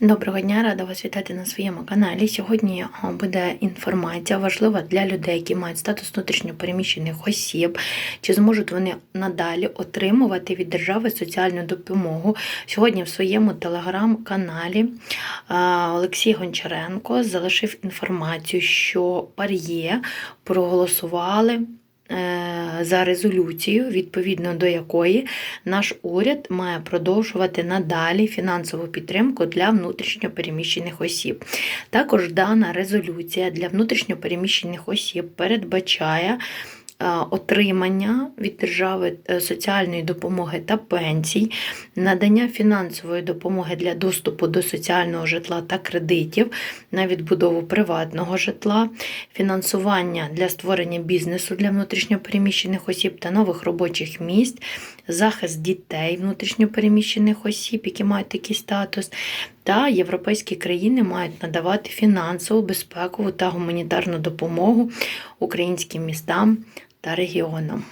Доброго дня, рада вас вітати на своєму каналі. Сьогодні буде інформація важлива для людей, які мають статус внутрішньопереміщених осіб, чи зможуть вони надалі отримувати від держави соціальну допомогу. Сьогодні в своєму телеграм-каналі Олексій Гончаренко залишив інформацію, що пар'є проголосували. Е, За резолюцією, відповідно до якої наш уряд має продовжувати надалі фінансову підтримку для внутрішньопереміщених осіб. Також дана резолюція для внутрішньопереміщених осіб передбачає отримання від держави е, соціальної допомоги та пенсій, надання фінансової допомоги для доступу до соціального житла та кредитів на відбудову приватного житла, фінансування для створення бізнесу для внутрішньопереміщених осіб та нових робочих місць, захист дітей внутрішньопереміщених осіб, які мають такий статус, та європейські країни мають надавати фінансову, безпекову та гуманітарну допомогу українським містам та регіонам.